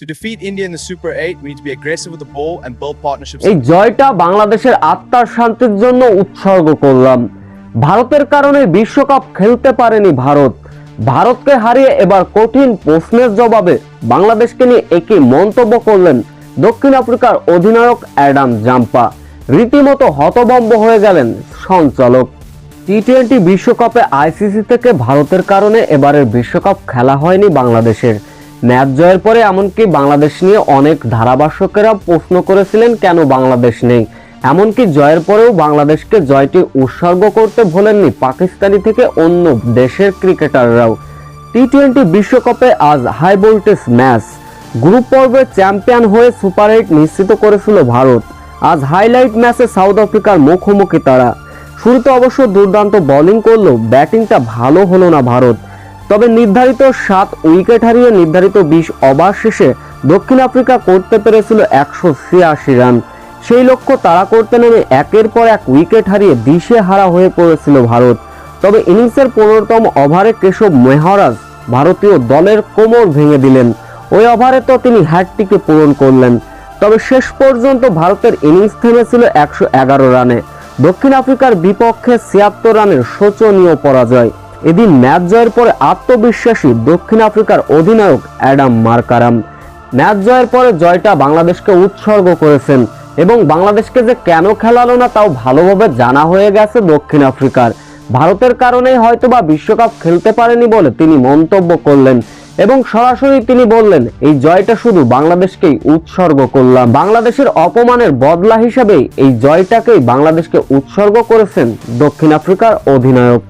To defeat India in the Super 8, we need to be aggressive with the ball and build partnerships. এই জয়টা বাংলাদেশের আত্মার শান্তির জন্য উৎসর্গ করলাম। ভারতের কারণে বিশ্বকাপ খেলতে পারেনি ভারত। ভারতকে হারিয়ে এবার কঠিন প্রশ্নের জবাবে বাংলাদেশকে নিয়ে একই মন্তব্য করলেন দক্ষিণ আফ্রিকার অধিনায়ক অ্যাডাম জাম্পা। রীতিমতো হতভম্ব হয়ে গেলেন সঞ্চালক। টি টোয়েন্টি বিশ্বকাপে আইসিসি থেকে ভারতের কারণে এবারের বিশ্বকাপ খেলা হয়নি বাংলাদেশের। ম্যাচ জয়ের পরে এমনকি বাংলাদেশ নিয়ে অনেক ধারাভাষ্যকেরা প্রশ্ন করেছিলেন, কেন বাংলাদেশ নেই? এমনকি জয়ের পরেও বাংলাদেশকে জয়টি উৎসর্গ করতে ভোলেননি পাকিস্তানি থেকে অন্য দেশের ক্রিকেটাররাও। টি টোয়েন্টি বিশ্বকাপে আজ হাই ভোল্টেজ ম্যাচ। গ্রুপ পর্বে চ্যাম্পিয়ন হয়ে সুপার এইট নিশ্চিত করেছিল ভারত। আজ হাইলাইট ম্যাচে সাউথ আফ্রিকার মুখোমুখি তারা। শুরুতে অবশ্য দুর্দান্ত বোলিং করলেও ব্যাটিংটা ভালো হলো না ভারত। তবে নির্ধারিত সাত উইকেট হারিয়ে নির্ধারিত বিশ ওভার শেষে দক্ষিণ আফ্রিকা করতে পেরেছিল একশো ছিয়াশি রান। সেই লক্ষ্য তারা করতে নেমে একের পর এক উইকেট হারিয়ে দিশে হারা হয়ে পড়েছিল ভারত। তবে ইনিংসের পনেরোতম ওভারে কেশব মেহরাজ ভারতীয় দলের কোমর ভেঙে দিলেন। ওই ওভারে তো তিনি হ্যাটটিকে পূরণ করলেন। তবে শেষ পর্যন্ত ভারতের ইনিংস থেমেছিল একশো এগারো রানে। দক্ষিণ আফ্রিকার বিপক্ষে ছিয়াত্তর রানের শোচনীয় পরাজয়। এদিন ম্যাচ জয়ের পরে আত্মবিশ্বাসী দক্ষিণ আফ্রিকার অধিনায়ক অ্যাডাম মার্কারাম। ম্যাচ জয়ের পরে জয়টা বাংলাদেশকে উৎসর্গ করেছেন এবং বাংলাদেশকে যে কেন খেলালো না তাও ভালোভাবে জানা হয়ে গেছে দক্ষিণ আফ্রিকার। ভারতের কারণেই হয়তোবা বিশ্বকাপ খেলতে পারেনি বলে তিনি মন্তব্য করলেন এবং সরাসরি তিনি বললেন, এই জয়টা শুধু বাংলাদেশকেই উৎসর্গ করলাম। বাংলাদেশের অপমানের বদলা হিসেবেই এই জয়টাকেই বাংলাদেশকে উৎসর্গ করেছেন দক্ষিণ আফ্রিকার অধিনায়ক।